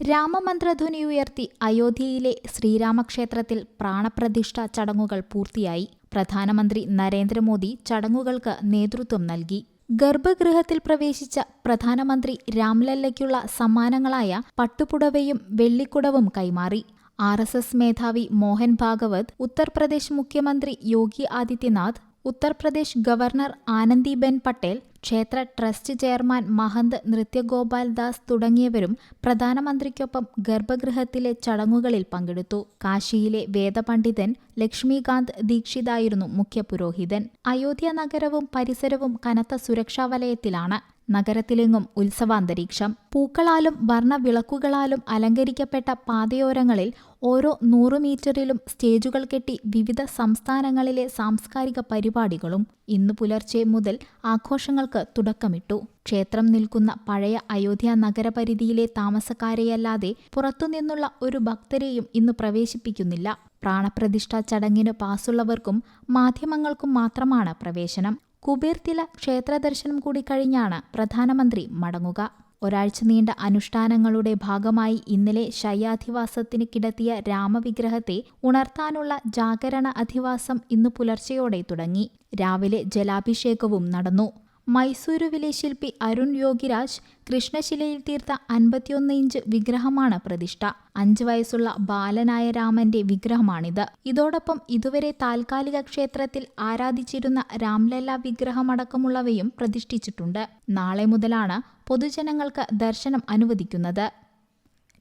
രാമമന്ത്രധ്വനി ഉയർത്തി അയോധ്യയിലെ ശ്രീരാമക്ഷേത്രത്തിൽ പ്രാണപ്രതിഷ്ഠ ചടങ്ങുകൾ പൂർത്തിയായി. പ്രധാനമന്ത്രി നരേന്ദ്രമോദി ചടങ്ങുകൾക്ക് നേതൃത്വം നൽകി. ഗർഭഗൃഹത്തിൽ പ്രവേശിച്ച പ്രധാനമന്ത്രി രാംലല്ലയ്ക്കുള്ള സമ്മാനങ്ങളായ പട്ടുപുടവയും വെള്ളിക്കുടവും കൈമാറി. ആർ എസ് എസ് മേധാവി മോഹൻ ഭാഗവത് ഉത്തർപ്രദേശ് മുഖ്യമന്ത്രി യോഗി ആദിത്യനാഥ് ഉത്തർപ്രദേശ് ഗവർണർ ആനന്ദിബെൻ പട്ടേൽ ക്ഷേത്ര ട്രസ്റ്റ് ചെയർമാൻ മഹന്ത് നൃത്യഗോപാൽ ദാസ് തുടങ്ങിയവരും പ്രധാനമന്ത്രിക്കൊപ്പം ഗർഭഗൃഹത്തിലെ ചടങ്ങുകളിൽ പങ്കെടുത്തു. കാശിയിലെ വേദപണ്ഡിതൻ ലക്ഷ്മികാന്ത് ദീക്ഷിതായിരുന്നു മുഖ്യപുരോഹിതൻ. അയോധ്യ നഗരവും പരിസരവും കനത്ത സുരക്ഷാ വലയത്തിലാണ്. നഗരത്തിലെങ്ങും ഉത്സവാന്തരീക്ഷം. പൂക്കളാലും വർണവിളക്കുകളാലും അലങ്കരിക്കപ്പെട്ട പാതയോരങ്ങളിൽ ഓരോ നൂറ് മീറ്ററിലും സ്റ്റേജുകൾ കെട്ടി വിവിധ സംസ്ഥാനങ്ങളിലെ സാംസ്കാരിക പരിപാടികളും ഇന്നു പുലർച്ചെ മുതൽ ആഘോഷങ്ങൾക്ക് തുടക്കമിട്ടു. ക്ഷേത്രം നിൽക്കുന്ന പഴയ അയോധ്യ നഗരപരിധിയിലെ താമസക്കാരെയല്ലാതെ പുറത്തുനിന്നുള്ള ഒരു ഭക്തരെയും ഇന്ന് പ്രവേശിപ്പിക്കുന്നില്ല. പ്രാണപ്രതിഷ്ഠ ചടങ്ങിന് പാസുള്ളവർക്കും മാധ്യമങ്ങൾക്കും മാത്രമാണ് പ്രവേശനം. കുബേർത്തില ക്ഷേത്രദർശനം കൂടി കഴിഞ്ഞാണ് പ്രധാനമന്ത്രി മടങ്ങുക. ഒരാഴ്ച നീണ്ട അനുഷ്ഠാനങ്ങളുടെ ഭാഗമായി ഇന്നലെ ശയ്യാധിവാസത്തിന് കിടത്തിയ രാമവിഗ്രഹത്തെ ഉണർത്താനുള്ള ജാഗരണ അധിവാസം ഇന്നു പുലർച്ചെയോടെ തുടങ്ങി. രാവിലെ ജലാഭിഷേകവും നടന്നു. മൈസൂരുവിലെ ശില്പി അരുൺ യോഗിരാജ് കൃഷ്ണശിലയിൽ തീർത്ത അൻപത്തിയൊന്ന് ഇഞ്ച് വിഗ്രഹമാണ് പ്രതിഷ്ഠ. അഞ്ച് വയസ്സുള്ള ബാലനായ രാമന്റെ വിഗ്രഹമാണിത്. ഇതോടൊപ്പം ഇതുവരെ താൽക്കാലിക ക്ഷേത്രത്തിൽ ആരാധിച്ചിരുന്ന രാംലല്ല വിഗ്രഹമടക്കമുള്ളവയും പ്രതിഷ്ഠിച്ചിട്ടുണ്ട്. നാളെ മുതലാണ് പൊതുജനങ്ങൾക്ക് ദർശനം അനുവദിക്കുന്നത്.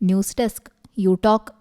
News desk U Talk.